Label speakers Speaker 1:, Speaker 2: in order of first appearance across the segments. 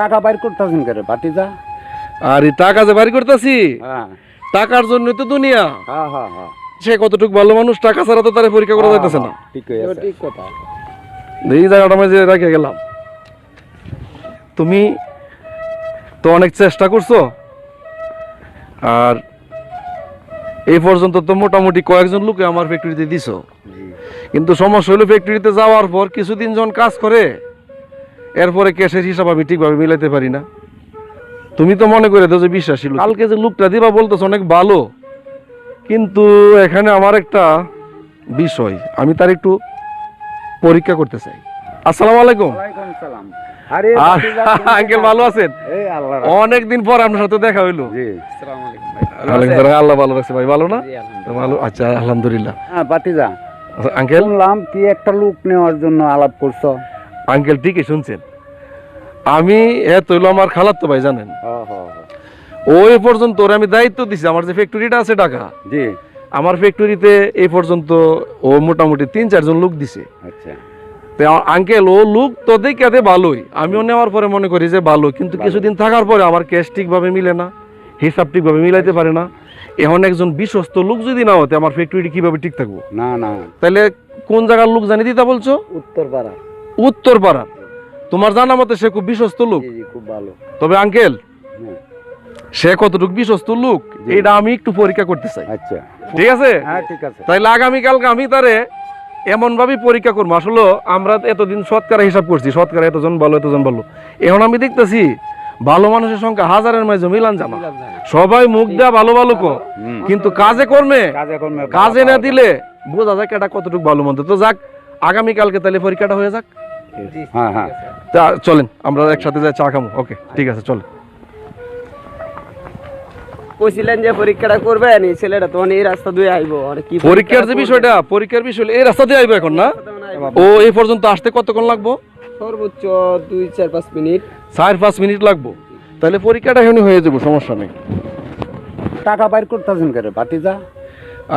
Speaker 1: টাকা বাইর করতেছেন কেন বাটিজা
Speaker 2: আর এই টাকা যে বাইর করতেছি?
Speaker 1: হ্যাঁ।
Speaker 2: টাকার জন্য তো দুনিয়া।
Speaker 1: হ্যাঁ হ্যাঁ হ্যাঁ।
Speaker 2: সে কতটুকু ভালো মানুষ টাকা ছাড়া তো তারা পরীক্ষা করা যাইতেছে না।
Speaker 1: ঠিক আছে।
Speaker 3: ঠিক কথা।
Speaker 2: এই জায়গাটা মাঝে রেখে গেলাম তুমি তো অনেক চেষ্টা করছ আর এই পর্যন্ত তো মোটামুটি কয়েকজন লোকে আমার ফ্যাক্টরিতে দিছো। কিন্তু সমস্যা হলো ফ্যাক্টরিতে যাওয়ার পর কিছুদিন যখন কাজ করে এরপরে ক্যাশের হিসাব আমি ঠিকভাবে মিলাইতে পারি না। তুমি তো মনে করে দাও যে বিশ্বাসী লোক। কালকে যে লোকটা দিবা বলতেছ অনেক ভালো। কিন্তু এখানে আমার একটা বিষয় আমি তার একটু পরীক্ষা করতে চাই। আসসালামু আলাইকুম। আঙ্কেল ভালো আছেন?
Speaker 1: এই
Speaker 2: অনেক দিন পর আপনার সাথে দেখা হইল।
Speaker 1: জি
Speaker 3: আসসালামু আলাইকুম ভাই।
Speaker 2: ওয়ালাইকুম সালাম। আল্লাহ ভালো রাখছে ভাই ভালো না?
Speaker 3: আলহামদুলিল্লাহ।
Speaker 2: ভালো আচ্ছা আলহামদুলিল্লাহ।
Speaker 1: হ্যাঁ
Speaker 2: আঙ্কেল?
Speaker 1: শুনলাম কি একটা লুক নেওয়ার জন্য আলাপ করছ।
Speaker 2: আঙ্কেল ঠিকই শুনছেন। আমি এ তৈল আমার খালার তো ভাই জানেন।
Speaker 1: হ্যাঁ হ্যাঁ হ্যাঁ।
Speaker 2: ওই পর্যন্ত ওর আমি দায়িত্ব দিছি আমার যে ফ্যাক্টরিটা আছে ঢাকা।
Speaker 1: জি।
Speaker 2: আমার ফ্যাক্টরিতে এই পর্যন্ত ও মোটামুটি তিন চারজন লোক দিছে।
Speaker 1: আচ্ছা।
Speaker 2: তো আঙ্কেল ও লোক তো দেখাতে ভালোই। আমিও নেওয়ার পরে মনে করি যে ভালো কিন্তু কিছুদিন থাকার পরে আমার ক্যাশ ঠিকভাবে মিলে না হিসাব ঠিকভাবে মিলাইতে পারে না। এখন একজন বিশ্বস্ত লোক যদি না হতে আমার ফ্যাক্টরিটি কীভাবে ঠিক থাকব?
Speaker 1: না না।
Speaker 2: তাহলে কোন জায়গার লোক জানি দিতে বলছো?
Speaker 3: উত্তর
Speaker 2: উত্তর পাড়ার তোমার জানা মতে সে খুব বিশ্বস্ত লোক?
Speaker 1: খুব ভালো।
Speaker 2: তবে আঙ্কেল
Speaker 1: হ্যাঁ,
Speaker 2: সে কতটুকু বিশ্বস্ত লোক এটা আমি একটু পরীক্ষা করতে চাই।
Speaker 1: আচ্ছা।
Speaker 2: ঠিক আছে?
Speaker 1: হ্যাঁ ঠিক আছে।
Speaker 2: তাইলে আগামীকালকে আমি তারে এমন ভাবে পরীক্ষা করব। আসলে আমরা এতদিন শতকরা হিসাব করছি শতকরা এতজন ভালো এতজন ভালো। এখন আমি দেখতেছি ভালো মানুষের সংখ্যা হাজারের মাঝে মিলান জানা। সবাই মুখ দেয়া ভালো ভালো কো। কিন্তু কাজে কর্মে
Speaker 1: কাজে কর্মে
Speaker 2: কাজে না দিলে বোঝা যাক এটা কতটুকু ভালো মন্দ। তো যাক আগামীকালকে তাহলে পরীক্ষাটা হয়ে যাক?
Speaker 1: হ্যাঁ হ্যাঁ।
Speaker 2: তা চলেন আমরা একসাথে যাই চা খামো ওকে ঠিক আছে চলেন।
Speaker 3: কইছিলেন যে পরীক্ষাটা করবেন এই ছেলেটা তখন এই রাস্তা দিয়ে আইবো আর কি
Speaker 2: পরীক্ষার যে
Speaker 3: করবে?
Speaker 2: বিষয়টা পরীক্ষার বিষয় এই রাস্তা দিয়ে আইবো এখন না। ও এই পর্যন্ত আসতে কতক্ষণ লাগবো?
Speaker 3: সর্বোচ্চ দুই চার পাঁচ মিনিট।
Speaker 2: চার পাঁচ মিনিট লাগবো। তাহলে পরীক্ষাটা এখনই হয়ে যাব সমস্যা নেই।
Speaker 1: টাকা বাইর করতেছেন কেন বাটিজা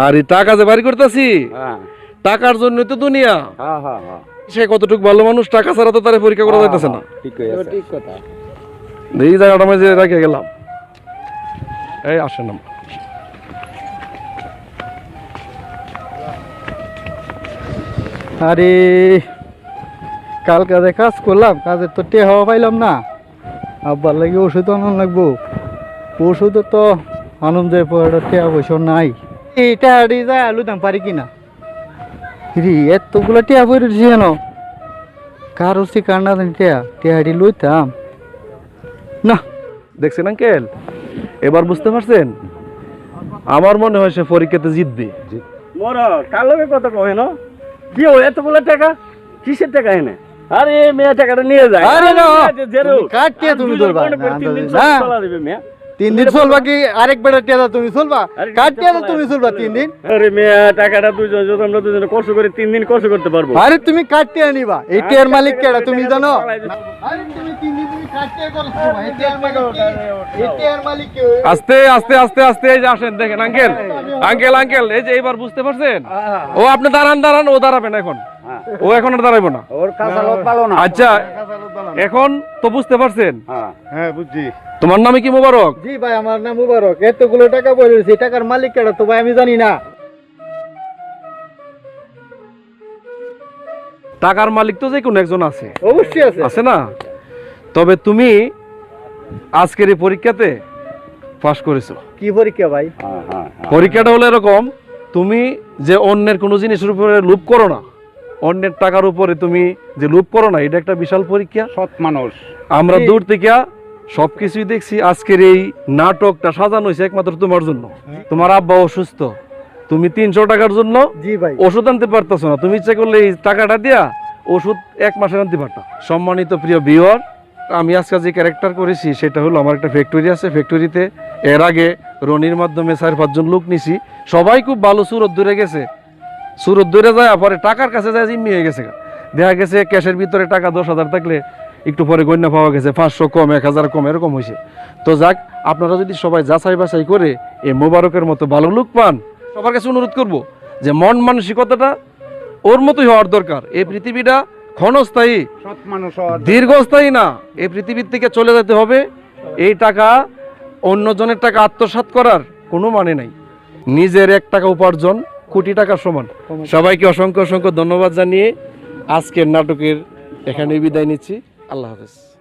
Speaker 2: আর এই টাকা যে বাড়ি করতেছি?
Speaker 1: হ্যাঁ।
Speaker 2: টাকার জন্য তো দুনিয়া।
Speaker 1: হ্যাঁ হ্যাঁ হ্যাঁ।
Speaker 2: সে কতটুকু ভালো মানুষ টাকা ছাড়া তো তারা পরীক্ষা করা যাইতেছে না।
Speaker 1: ঠিক
Speaker 3: এও
Speaker 1: আছে।
Speaker 3: ঠিক কথা।
Speaker 2: এই জায়গাটা মাঝে রেখে গেলাম। এই আসেন আমরা।
Speaker 4: আরে কাল কাজে কাজ করলাম কাজের তো টেহা পাইলাম না। আব্বার লাগে ওষুধ আনান লাগবো। ওষুধও তো আনন্দের পরে টেহা পয়সা নাই। এটা আলু দাম পারি কিনা? রি এতগুলো টেহা পড়ে কেন কার হচ্ছে কার না টেহা টেহাটি লইতাম। না।
Speaker 2: দেখছেন আঙ্কেল? এবার বুঝতে পারছেন? আমার মনে হয় সে পরীক্ষাতে জিতবে।
Speaker 5: মোর কার লগে কত কহে না কি ও এতগুলো টাকা কিসের টাকা এনে? আরে মেয়ে টাকাটা নিয়ে যায়।
Speaker 4: আরে না। তুমি টিয়া ধরবা? না,
Speaker 5: চলা দিবে মেয়ে।
Speaker 4: তিন দিন চলবা কি? আরেক বেটা টেহা তুমি চলবা? কার টেহা তুমি চলবা তিন দিন?
Speaker 5: আরে মেয়ে টাকাটা দুজন যদি আমরা দুজনে কষ্ট করে তিন দিন কষ্ট করতে পারব।
Speaker 4: আরে তুমি কাটতে আনিবা এই টেয়ার মালিক কেডা? তুমি জানো?
Speaker 2: আস্তে আস্তে আস্তে আস্তে এই যে আসেন দেখেন আঙ্কেল। আঙ্কেল আঙ্কেল এই যে এইবার বুঝতে পারছেন? ও আপনি দাঁড়ান দাঁড়ান ও দাঁড়াবেন এখন। ও এখন আর দাঁড়াইবো না।
Speaker 1: ওর কাঁচা লোক ভালো না।
Speaker 2: আচ্ছা এখন তো বুঝতে পারছেন?
Speaker 1: হ্যাঁ।
Speaker 4: হ্যাঁ বুঝছি।
Speaker 2: তোমার নামে কি মোবারক?
Speaker 4: জি ভাই আমার নাম মুবারক। এতগুলো টাকা এই টাকার মালিক কেডা তো ভাই আমি জানি না।
Speaker 2: টাকার মালিক তো যে কোনো একজন আছে।
Speaker 4: অবশ্যই আছে।
Speaker 2: আছে না? তবে তুমি আজকের এই পরীক্ষাতে পাশ করেছ।
Speaker 4: কি পরীক্ষা ভাই?
Speaker 1: হ্যাঁ হ্যাঁ।
Speaker 2: পরীক্ষাটা হলো এরকম তুমি যে অন্যের কোনো জিনিসের উপরে লোভ করো না। অন্যের টাকার উপরে তুমি যে লোভ করো না এটা একটা বিশাল পরীক্ষা।
Speaker 1: সৎ মানুষ।
Speaker 2: আমরা দূর থেকে সবকিছুই দেখছি আজকের এই নাটকটা সাজানো হয়েছে একমাত্র তোমার জন্য। তোমার আব্বা অসুস্থ। তুমি তিনশো টাকার জন্য ওষুধ আনতে পারতেছো না। তুমি ইচ্ছা করলে এই টাকাটা দিয়া ওষুধ এক মাসের আনতে পারতা। সম্মানিত প্রিয় বিওয়ার আমি আজকে যে ক্যারেক্টার করেছি সেটা হলো আমার একটা ফ্যাক্টরি আছে। ফ্যাক্টরিতে এর আগে রনির মাধ্যমে চার পাঁচজন লোক নিছি। সবাই খুব ভালো সুরত দূরে গেছে। সুরত দূরে যায় পরে টাকার কাছে যায় জিম্মি হয়ে গেছে দেখা গেছে ক্যাশের ভিতরে টাকা দশ হাজার থাকলে একটু পরে গণ্য পাওয়া গেছে পাঁচশো কম এক হাজার কম এরকম হয়েছে। তো যাক আপনারা যদি সবাই যাচাই বাছাই করে এই মোবারকের মতো ভালো লোক পান সবার কাছে অনুরোধ করব যে মন মানসিকতাটা ওর মতোই হওয়ার দরকার। এই পৃথিবীটা ক্ষণস্থায়ী
Speaker 1: মানুষ
Speaker 2: দীর্ঘস্থায়ী না এই পৃথিবীর থেকে চলে যেতে হবে। এই টাকা অন্যজনের টাকা আত্মসাৎ করার কোনো মানে নাই। নিজের এক টাকা উপার্জন কোটি টাকার সমান। সবাইকে অসংখ্য অসংখ্য ধন্যবাদ জানিয়ে আজকের নাটকের এখানে বিদায় নিচ্ছি। আল্লাহ হাফেজ।